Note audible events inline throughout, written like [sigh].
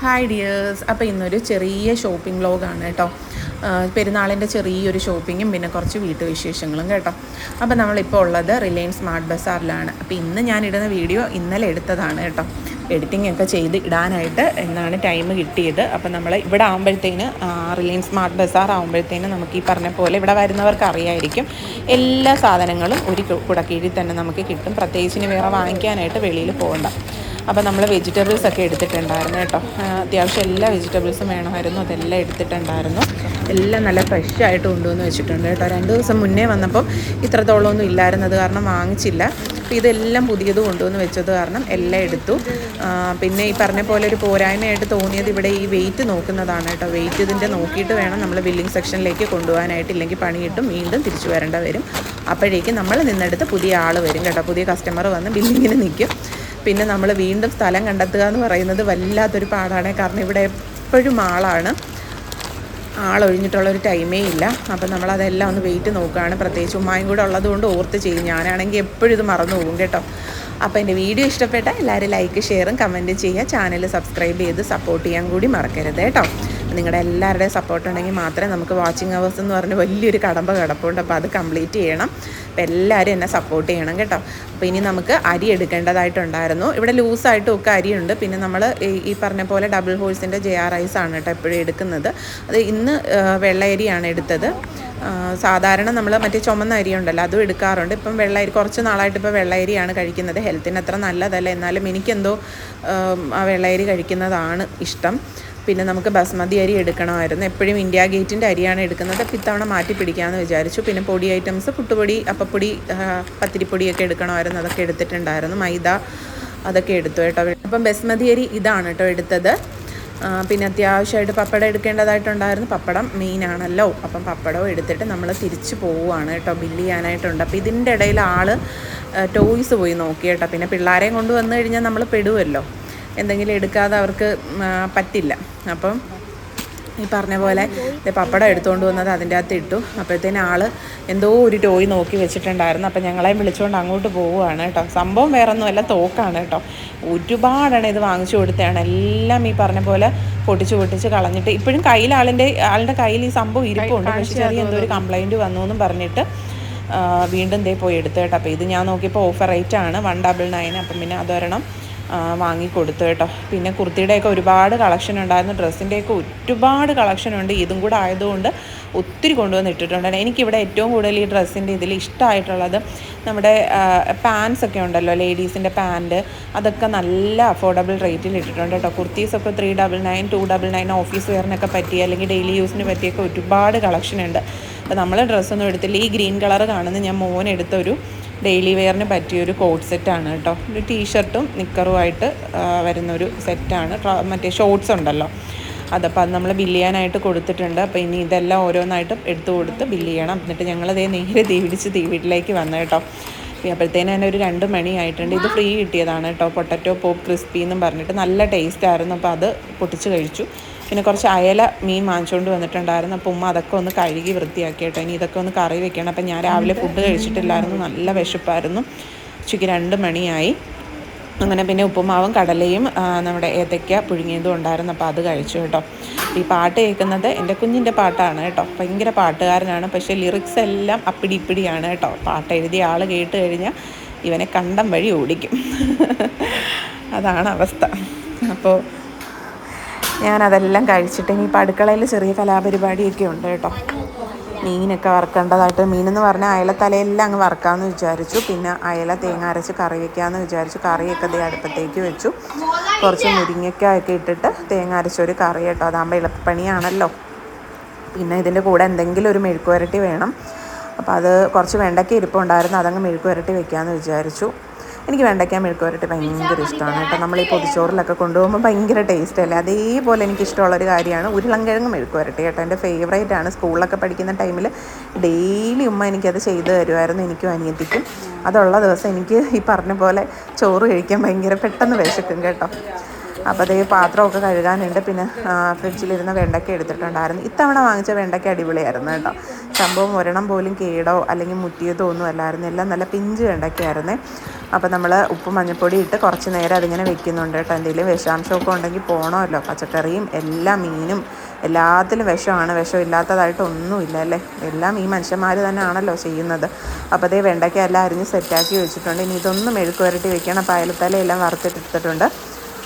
Hi dears അപ്പോൾ ഇന്നൊരു ചെറിയ ഷോപ്പിംഗ് വ്ലോഗാണ് കേട്ടോ. പെരുന്നാളിന്റെ ചെറിയൊരു ഷോപ്പിങ്ങും പിന്നെ കുറച്ച് വീട്ടുവിശേഷങ്ങളും കേട്ടോ. അപ്പോൾ നമ്മളിപ്പോൾ ഉള്ളത് റിലയൻസ് സ്മാർട്ട് ബസാറിലാണ് അപ്പോൾ ഇന്ന് ഞാൻ ഇടുന്ന വീഡിയോ ഇന്നലെ എടുത്തതാണ് കേട്ടോ. എഡിറ്റിംഗ് ഒക്കെ ചെയ്ത് ഇടാനായിട്ട് എന്നാണ് ടൈം കിട്ടിയത്. അപ്പോൾ നമ്മൾ ഇവിടെ ആകുമ്പോഴത്തേന് റിലയൻസ് സ്മാർട്ട് ബസാർ ആകുമ്പോഴത്തേന് നമുക്ക് ഈ പറഞ്ഞ പോലെ ഇവിടെ വരുന്നവർക്ക് അറിയായിരിക്കും. എല്ലാ സാധനങ്ങളും ഒരു കുടക്കീഴിൽ തന്നെ നമുക്ക് കിട്ടും. പ്രത്യേകിച്ചിന് വേറെ വാങ്ങിക്കാനായിട്ട് വെളിയിൽ പോകണ്ട. അപ്പോൾ നമ്മൾ വെജിറ്റബിൾസ് ഒക്കെ എടുത്തിട്ടുണ്ടായിരുന്നു കേട്ടോ. അത്യാവശ്യം എല്ലാ വെജിറ്റബിൾസും വേണമായിരുന്നു. അതെല്ലാം എടുത്തിട്ടുണ്ടായിരുന്നു. എല്ലാം നല്ല ഫ്രഷ് ആയിട്ട് കൊണ്ടുവന്ന് വെച്ചിട്ടുണ്ട് കേട്ടോ. രണ്ട് ദിവസം മുന്നേ വന്നപ്പം ഇത്രത്തോളം ഒന്നും ഇല്ലായിരുന്നത് കാരണം വാങ്ങിച്ചില്ല. അപ്പോൾ ഇതെല്ലാം പുതിയത് കൊണ്ടുവന്ന് വെച്ചത് കാരണം എല്ലാം എടുത്തു. പിന്നെ ഈ പറഞ്ഞ പോലെ ഒരു പോരായ്മയായിട്ട് തോന്നിയത് ഇവിടെ ഈ വെയിറ്റ് നോക്കുന്നതാണ് കേട്ടോ. വെയിറ്റ് ഇതിന്റെ നോക്കിയിട്ട് വേണം നമ്മൾ ബില്ലിംഗ് സെക്ഷനിലേക്ക് കൊണ്ടുപോകാനായിട്ട്. ഇല്ലെങ്കിൽ പണി കിട്ടും വീണ്ടും തിരിച്ചു വരേണ്ട വരും. അപ്പോഴേക്കും നമ്മൾ നിന്നെടുത്ത് പുതിയ ആൾ വരും കേട്ടോ. പുതിയ കസ്റ്റമർ വന്ന് ബില്ലിങ്ങിന് നിൽക്കും. പിന്നെ നമ്മൾ വീണ്ടും സ്ഥലം കണ്ടെത്തുക എന്ന് പറയുന്നത് വല്ലാത്തൊരു പാടാണ്. കാരണം ഇവിടെ എപ്പോഴും ആളാണ്. ആളൊഴിഞ്ഞിട്ടുള്ള ഒരു ടൈമേ ഇല്ല. അപ്പം നമ്മളതെല്ലാം ഒന്ന് വെയിറ്റ് നോക്കുകയാണ്. പ്രത്യേകിച്ച് ഉമ്മായും കൂടെ ഉള്ളതുകൊണ്ട് ഓർത്ത് ചെയ്യും. ഞാനാണെങ്കിൽ എപ്പോഴും ഇത് മറന്നു പോകും കേട്ടോ. അപ്പോൾ എന്റെ വീഡിയോ ഇഷ്ടപ്പെട്ടാൽ എല്ലാവരും ലൈക്ക് ഷെയറും കമന്റും ചെയ്യുക. ചാനൽ സബ്സ്ക്രൈബ് ചെയ്ത് സപ്പോർട്ട് ചെയ്യാൻ കൂടി മറക്കരുത് കേട്ടോ. നിങ്ങളുടെ എല്ലാവരുടെയും സപ്പോർട്ട് ഉണ്ടെങ്കിൽ മാത്രമേ നമുക്ക് വാച്ചിങ് അവേഴ്സ് എന്ന് പറഞ്ഞ് വലിയൊരു കടമ്പ കിടപ്പുണ്ട്. അപ്പോൾ അത് കംപ്ലീറ്റ് ചെയ്യണം. അപ്പോൾ എല്ലാവരും എന്നെ സപ്പോർട്ട് ചെയ്യണം കേട്ടോ. അപ്പോൾ ഇനി നമുക്ക് അരി എടുക്കേണ്ടതായിട്ടുണ്ടായിരുന്നു. ഇവിടെ ലൂസായിട്ടും ഒക്കെ അരിയുണ്ട്. പിന്നെ നമ്മൾ ഈ പറഞ്ഞ പോലെ ഡബിൾ ഹോൾസിന്റെ ജെ ആർ ഐസ് ആണ് കേട്ടോ എപ്പോഴും എടുക്കുന്നത്. അത് ഇന്ന് വെള്ളയരിയാണ് എടുത്തത്. സാധാരണ നമ്മൾ മറ്റേ ചുമന്ന അരി ഉണ്ടല്ലോ അതും എടുക്കാറുണ്ട്. ഇപ്പം വെള്ളയരി കുറച്ച് നാളായിട്ട് ഇപ്പോൾ വെള്ളയരിയാണ് കഴിക്കുന്നത്. ഹെൽത്തിന് അത്ര നല്ലതല്ല. എന്നാലും എനിക്കെന്തോ ആം, ആ വെള്ള അരി കഴിക്കുന്നതാണ് ഇഷ്ടം. പിന്നെ നമുക്ക് ബസ്മതി അരി എടുക്കണമായിരുന്നു. എപ്പോഴും ഇന്ത്യ ഗേറ്റിന്റെ അരിയാണ് എടുക്കുന്നത്. അപ്പോൾ ഇത്തവണ മാറ്റി പിടിക്കാമെന്ന് വിചാരിച്ചു. പിന്നെ പൊടി ഐറ്റംസ് പുട്ടുപൊടി അപ്പപ്പൊടി പത്തിരിപ്പൊടിയൊക്കെ എടുക്കണമായിരുന്നു. അതൊക്കെ എടുത്തിട്ടുണ്ടായിരുന്നു. മൈദ അതൊക്കെ എടുത്തു കേട്ടോ. അപ്പം ബസ്മതി അരി ഇതാണ് കേട്ടോ എടുത്തത്. പിന്നെ അത്യാവശ്യമായിട്ട് പപ്പടം എടുക്കേണ്ടതായിട്ടുണ്ടായിരുന്നു. പപ്പടം മെയിനാണല്ലോ അപ്പം പപ്പടവും എടുത്തിട്ട് നമ്മൾ തിരിച്ചു പോവുകയാണ് കേട്ടോ. ബില്ല് ചെയ്യാനായിട്ടുണ്ട്. അപ്പോൾ ഇതിന്റെ ഇടയിൽ ആൾ ടോയ്സ് പോയി നോക്കി കേട്ടോ. പിന്നെ പിള്ളേരെയും കൊണ്ടുവന്നു കഴിഞ്ഞാൽ നമ്മൾ പെടുമല്ലോ എന്തെങ്കിലും എടുക്കാതെ അവർക്ക് പറ്റില്ല. അപ്പം ഈ പറഞ്ഞ പോലെ പപ്പടം എടുത്തുകൊണ്ട് വന്നത് അതിന്റെ അകത്ത് ഇട്ടു. അപ്പോഴത്തേന് ആൾ എന്തോ ഒരു ടോയ് നോക്കി വെച്ചിട്ടുണ്ടായിരുന്നു. അപ്പം ഞങ്ങളെ വിളിച്ചുകൊണ്ട് അങ്ങോട്ട് പോവുകയാണ് കേട്ടോ. സംഭവം വേറെ ഒന്നുമല്ല തോക്കാണ് കേട്ടോ. ഒരുപാടാണ് ഇത് വാങ്ങിച്ചു കൊടുത്തതാണ്. എല്ലാം ഈ പറഞ്ഞ പോലെ പൊട്ടിച്ച് പൊട്ടിച്ച് കളഞ്ഞിട്ട് ഇപ്പോഴും കയ്യിൽ ആളിന്റെ ആളുടെ കയ്യിൽ ഈ സംഭവം ഇരിപ്പുണ്ട്. പക്ഷേ ചെറിയ എന്തോ ഒരു കംപ്ലൈന്റ് വന്നു എന്നും പറഞ്ഞിട്ട് വീണ്ടും ദേ പോയി എടുത്തു കേട്ടോ. അപ്പോൾ ഇത് ഞാൻ നോക്കിയപ്പോൾ ഓഫർ റേറ്റ് ആണ് വൺ ഡബിൾ നയൻ. അപ്പം പിന്നെ അതൊരെണ്ണം വാങ്ങിക്കൊടുത്തു കേട്ടോ. പിന്നെ കുർത്തിയുടെയൊക്കെ ഒരുപാട് കളക്ഷൻ ഉണ്ടായിരുന്നു. ഡ്രസ്സിന്റെയൊക്കെ ഒരുപാട് കളക്ഷൻ ഉണ്ട്. ഇതും കൂടെ ആയതുകൊണ്ട് ഒത്തിരി കൊണ്ടുവന്ന് ഇട്ടിട്ടുണ്ട്. എനിക്കിവിടെ ഏറ്റവും കൂടുതൽ ഈ ഡ്രസ്സിന്റെ ഇതിൽ ഇഷ്ടമായിട്ടുള്ളത് നമ്മുടെ പാൻസ് ഒക്കെ ഉണ്ടല്ലോ ലേഡീസിന്റെ പാന്റ് അതൊക്കെ നല്ല അഫോർഡബിൾ റേറ്റിൽ ഇട്ടിട്ടുണ്ട് കേട്ടോ. കുർത്തീസൊക്കെ three double nine two double nine office വെയറിനൊക്കെ പറ്റിയ അല്ലെങ്കിൽ ഡെയിലി യൂസിന് പറ്റിയൊക്കെ ഒരുപാട് കളക്ഷൻ ഉണ്ട്. അപ്പോൾ നമ്മൾ ഡ്രസ്സൊന്നും എടുത്തില്ല. ഈ ഗ്രീൻ കളർ കാണുന്ന ഞാൻ മോൻ എടുത്തൊരു ഡെയിലി വെയറിന് പറ്റിയൊരു കോട്ട് സെറ്റാണ് കേട്ടോ. ഒരു ടീഷർട്ടും നിക്കറുമായിട്ട് വരുന്നൊരു സെറ്റാണ് മറ്റേ ഷോർട്ട്സ് ഉണ്ടല്ലോ. അതപ്പോൾ അത് നമ്മൾ ബില്ല് ചെയ്യാനായിട്ട് കൊടുത്തിട്ടുണ്ട്. അപ്പോൾ ഇനി ഇതെല്ലാം ഓരോന്നായിട്ട് എടുത്തു കൊടുത്ത് ബില്ല് ചെയ്യണം. എന്നിട്ട് ഞങ്ങൾ ദേ നേരെ തീ പിടിച്ച് തീ വീട്ടിലേക്ക് വന്നു കേട്ടോ. അപ്പോഴത്തേന് തന്നെ ഒരു രണ്ട് മണി ആയിട്ടുണ്ട്. ഇത് ഫ്രീ കിട്ടിയതാണ് കേട്ടോ. പൊട്ടറ്റോ പോപ്പ് ക്രിസ്പി എന്നും പറഞ്ഞിട്ട് നല്ല ടേസ്റ്റ് ആയിരുന്നു. അപ്പോൾ അത് പൊട്ടിച്ച് കഴിച്ചു. പിന്നെ കുറച്ച് അയല മീൻ വാങ്ങിച്ചുകൊണ്ട് വന്നിട്ടുണ്ടായിരുന്നു. അപ്പോൾ ഉമ്മ അതൊക്കെ ഒന്ന് കഴുകി വൃത്തിയാക്കി കേട്ടോ. ഇനി ഇതൊക്കെ ഒന്ന് കറി വെക്കണം. അപ്പം ഞാൻ രാവിലെ ഫുഡ് കഴിച്ചിട്ടില്ലായിരുന്നു. നല്ല വിശപ്പായിരുന്നു. ഉച്ചയ്ക്ക് രണ്ട് മണിയായി. അങ്ങനെ പിന്നെ ഉപ്പുമാവും കടലയും നമ്മുടെ ഏത്തയ്ക്ക പുഴുങ്ങിയതും ഉണ്ടായിരുന്നു. അപ്പോൾ അത് കഴിച്ചു കേട്ടോ. ഈ പാട്ട് കേൾക്കുന്നത് എന്റെ കുഞ്ഞിന്റെ പാട്ടാണ് കേട്ടോ. ഭയങ്കര പാട്ടുകാരനാണ്. പക്ഷേ ലിറിക്സ് എല്ലാം അപ്പിടി ഇപ്പിടിയാണ് കേട്ടോ. പാട്ട് എഴുതിയ ആൾ കേട്ട് കഴിഞ്ഞാൽ ഇവനെ കണ്ടം വഴി ഓടിക്കും. [laughs] അതാണ് അവസ്ഥ. അപ്പോൾ ഞാനതെല്ലാം കഴിച്ചിട്ട് ഇനിയിപ്പോൾ അടുക്കളയിൽ ചെറിയ കലാപരിപാടിയൊക്കെ ഉണ്ട് കേട്ടോ. മീനൊക്കെ വറുക്കേണ്ടതായിട്ട് മീനെന്ന് പറഞ്ഞാൽ അയലത്തലയെല്ലാം അങ്ങ് വറുക്കാമെന്ന് വിചാരിച്ചു. പിന്നെ അയല തേങ്ങ അരച്ച് കറി വയ്ക്കാമെന്ന് വിചാരിച്ചു. കറിയൊക്കെ ദേ അടുപ്പത്തേക്ക് വെച്ചു. കുറച്ച് മുരിങ്ങയ്ക്കായൊക്കെ ഇട്ടിട്ട് തേങ്ങ അരച്ചൊരു കറി കേട്ടോ. അതാകുമ്പോൾ എളുപ്പപ്പണിയാണല്ലോ. പിന്നെ ഇതിന്റെ കൂടെ എന്തെങ്കിലും ഒരു മെഴുക്കുവരട്ടി വേണം. അപ്പോൾ അത് കുറച്ച് വെണ്ടയ്ക്ക ഇരിപ്പുണ്ടായിരുന്നു. അതങ്ങ് മെഴുക്കുവരട്ടി വെക്കാമെന്ന് വിചാരിച്ചു. എനിക്ക് വെണ്ടയ്ക്ക മെഴുക്ക് വരട്ടെ ഭയങ്കര ഇഷ്ടമാണ് കേട്ടോ. നമ്മൾ ഈ പൊതിച്ചോറിലൊക്കെ കൊണ്ടുപോകുമ്പോൾ ഭയങ്കര ടേസ്റ്റ് അല്ലേ? അതേപോലെ എനിക്ക് ഇഷ്ടമുള്ളൊരു കാര്യമാണ് ഉരുളൻകിഴങ്ങ് മെഴുക്ക് വരട്ടെ കേട്ടോ. എന്റെ ഫേവറേറ്റ് ആണ്. സ്കൂളിലൊക്കെ പഠിക്കുന്ന ടൈമിൽ ഡെയിലി ഉമ്മ എനിക്കത് ചെയ്തു തരുമായിരുന്നു എനിക്കും അനിയത്തിക്കും. അതുള്ള ദിവസം എനിക്ക് ഈ പറഞ്ഞ പോലെ ചോറ് കഴിക്കാൻ ഭയങ്കര പെട്ടെന്ന് വിശക്കും കേട്ടോ. അപ്പോൾ അതേ പാത്രമൊക്കെ കഴുകാനുണ്ട്. പിന്നെ ഫ്രിഡ്ജിലിരുന്ന വെണ്ടയ്ക്ക എടുത്തിട്ടുണ്ടായിരുന്നു. ഇത്തവണ വാങ്ങിച്ച വെണ്ടയ്ക്ക അടിപൊളിയായിരുന്നു കേട്ടോ. സംഭവം ഒരെണ്ണം പോലും കേടോ അല്ലെങ്കിൽ മുറ്റിയതോ ഒന്നും അല്ലായിരുന്നു. എല്ലാം നല്ല പിഞ്ച് വെണ്ടയ്ക്കായിരുന്നേ. അപ്പോൾ നമ്മൾ ഉപ്പ് മഞ്ഞൾപ്പൊടി ഇട്ട് കുറച്ച് നേരം അതിങ്ങനെ വെക്കുന്നുണ്ട് കേട്ടോ. എന്തെങ്കിലും വിഷാംശമൊക്കെ ഉണ്ടെങ്കിൽ പോകണമല്ലോ പച്ചക്കറിയും എല്ലാ മീനും എല്ലാത്തിലും വിഷമാണ്. വിഷം ഇല്ലാത്തതായിട്ട് ഒന്നുമില്ല അല്ലേ? എല്ലാം ഈ മനുഷ്യന്മാർ തന്നെയാണല്ലോ ചെയ്യുന്നത്. അപ്പോൾ അതേ വെണ്ടയ്ക്ക എല്ലാം അരിഞ്ഞ് സെറ്റാക്കി വെച്ചിട്ടുണ്ട്. ഇനി ഇതൊന്നും മെഴുക്ക് വരട്ടി വെക്കണം. അപ്പോൾ അയലത്തലയെല്ലാം വറുത്തിട്ടെടുത്തിട്ടുണ്ട്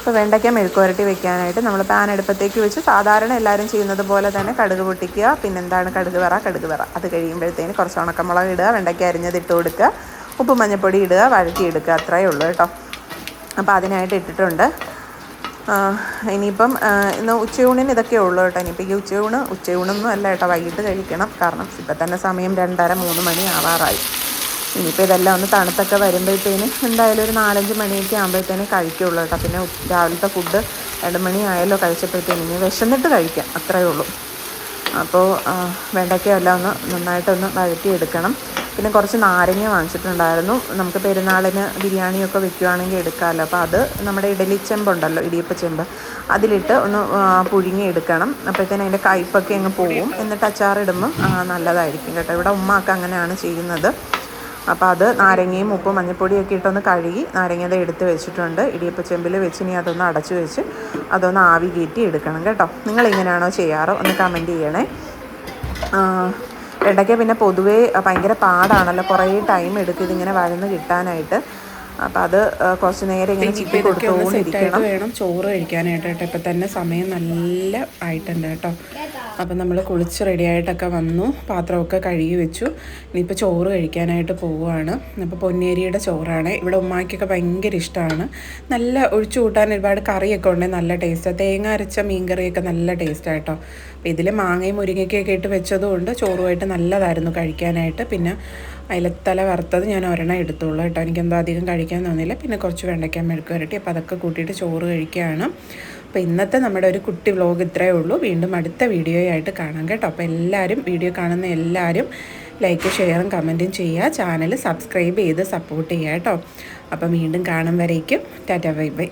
അപ്പോൾ വെണ്ടയ്ക്ക മെഴുക്കുവരട്ടി വെക്കാനായിട്ട് നമ്മൾ പാൻ അടുപ്പത്തേക്ക് വെച്ച് സാധാരണ എല്ലാവരും ചെയ്യുന്നത് പോലെ തന്നെ കടുക് പൊട്ടിക്കുക. പിന്നെ എന്താണ് കടുക് വറ കടുക് വറ. അത് കഴിയുമ്പോഴത്തേന് കുറച്ച് ഉണക്കമുളക് ഇടുക വെണ്ടയ്ക്ക അരിഞ്ഞത് ഇട്ട് കൊടുക്കുക. ഉപ്പ് മഞ്ഞൾപ്പൊടി ഇടുക വഴറ്റിയെടുക്കുക അത്രയേ ഉള്ളൂ കേട്ടോ. അപ്പോൾ അതിനായിട്ട് ഇട്ടിട്ടുണ്ട്. ഇനിയിപ്പം ഇന്ന് ഉച്ചയൂണിന് ഇതൊക്കെ ഉള്ളൂ കേട്ടോ. ഇനിയിപ്പോൾ ഈ ഉച്ചയൂണ് ഉച്ചയൂണൊന്നും അല്ല കേട്ടോ. വൈകിട്ട് കഴിക്കണം. കാരണം ഇപ്പം തന്നെ സമയം രണ്ടര മൂന്ന് മണി ആവാറായി. ഇനിയിപ്പോൾ ഇതെല്ലാം ഒന്ന് തണുത്തൊക്കെ വരുമ്പോഴത്തേന് എന്തായാലും ഒരു നാലഞ്ച് മണിയൊക്കെ ആകുമ്പോഴത്തേനും കഴിക്കുള്ളൂ കേട്ടോ. പിന്നെ രാവിലത്തെ ഫുഡ് രണ്ട് മണി ആയല്ലോ കഴിച്ചപ്പോഴത്തേന്. ഇനി വിശന്നിട്ട് കഴിക്കാം അത്രയേ ഉള്ളൂ. അപ്പോൾ വെണ്ടയ്ക്കയെല്ലാം ഒന്ന് നന്നായിട്ടൊന്ന് വഴറ്റിയെടുക്കണം. പിന്നെ കുറച്ച് നാരങ്ങ വാങ്ങിച്ചിട്ടുണ്ടായിരുന്നു. നമുക്ക് പെരുന്നാളിന് ബിരിയാണിയൊക്കെ വെക്കുകയാണെങ്കിൽ എടുക്കാമല്ലോ. അപ്പോൾ അത് നമ്മുടെ ഇഡലി ചെമ്പുണ്ടല്ലോ ഇടിയപ്പ ചെമ്പ് അതിലിട്ട് ഒന്ന് പുഴുങ്ങി എടുക്കണം അപ്പോഴത്തേന് അതിന്റെ കയ്പ്പൊക്കെ അങ്ങ് പോവും. എന്നിട്ട് അച്ചാറിടുമ്പോൾ നല്ലതായിരിക്കും കേട്ടോ. ഇവിടെ ഉമ്മയൊക്കെ അങ്ങനെയാണ് ചെയ്യുന്നത്. അപ്പോൾ അത് നാരങ്ങയും ഉപ്പും മഞ്ഞൾപ്പൊടിയൊക്കെ ഇട്ടൊന്ന് കഴുകി നാരങ്ങയുടെ എടുത്ത് വെച്ചിട്ടുണ്ട്. ഇടിയപ്പ ചെമ്പിൽ വെച്ച് ഇനി അതൊന്ന് അടച്ചു വെച്ച് അതൊന്ന് ആവി കയറ്റി എടുക്കണം കേട്ടോ. നിങ്ങൾ ഇങ്ങനെയാണോ ചെയ്യാറ്? ഒന്ന് കമന്റ് ചെയ്യണേ. വെണ്ടയ്ക്ക പിന്നെ പൊതുവേ ഭയങ്കര പാടാണല്ലോ. കുറേ ടൈം എടുക്കും ഇതിങ്ങനെ വഴന്ന് കിട്ടാനായിട്ട്. അപ്പം അത് കുറച്ചു നേരം ഇങ്ങനെ ചിക്കി കൊടുത്തുകൊണ്ടിരിക്കണം വേണം ചോറ് കഴിക്കാനായിട്ട് കേട്ടോ. ഇപ്പം തന്നെ സമയം നല്ല ആയിട്ടുണ്ട് കേട്ടോ. അപ്പം നമ്മൾ കുളിച്ച് റെഡി ആയിട്ടൊക്കെ വന്നു. പാത്രമൊക്കെ കഴുകി വെച്ചു. ഇനിയിപ്പോൾ ചോറ് കഴിക്കാനായിട്ട് പോവുകയാണ്. അപ്പോൾ പൊന്നേരിയുടെ ചോറാണ്. ഇവിടെ ഉമ്മാക്കൊക്കെ ഭയങ്കര ഇഷ്ടമാണ്. നല്ല ഒഴിച്ചു കൂട്ടാൻ ഒരുപാട് കറിയൊക്കെ ഉണ്ടെങ്കിൽ നല്ല ടേസ്റ്റാണ് തേങ്ങ അരച്ച മീൻകറിയൊക്കെ നല്ല ടേസ്റ്റാണ് കേട്ടോ. അപ്പോൾ ഇതിൽ മാങ്ങയും മുരിങ്ങയ്ക്കൊക്കെ ഇട്ട് വെച്ചതുകൊണ്ട് ചോറുമായിട്ട് നല്ലതായിരുന്നു കഴിക്കാനായിട്ട്. പിന്നെ അയലത്തല വറുത്തത് ഞാൻ ഒരെണ്ണം എടുത്തുള്ളൂ കേട്ടോ. എനിക്കെന്തോ അധികം കഴിക്കാൻ തോന്നിയില്ല. പിന്നെ കുറച്ച് വെണ്ടയ്ക്കാൻ മെഴുക്ക് വരട്ടി. അപ്പോൾ അതൊക്കെ കൂട്ടിയിട്ട് ചോറ് കഴിക്കുകയാണ്. അപ്പോൾ ഇന്നത്തെ നമ്മുടെ ഒരു കുട്ടി വ്ലോഗ് ഇത്രയേ ഉള്ളൂ. വീണ്ടും അടുത്ത വീഡിയോ ആയിട്ട് കാണാം കേട്ടോ. അപ്പോൾ എല്ലാവരും വീഡിയോ കാണുന്ന എല്ലാവരും ലൈക്ക് ഷെയറും കമന്റും ചെയ്യുക. ചാനൽ സബ്സ്ക്രൈബ് ചെയ്ത് സപ്പോർട്ട് ചെയ്യുക കേട്ടോ. അപ്പം വീണ്ടും കാണും വരേക്കും. Tata bye bye.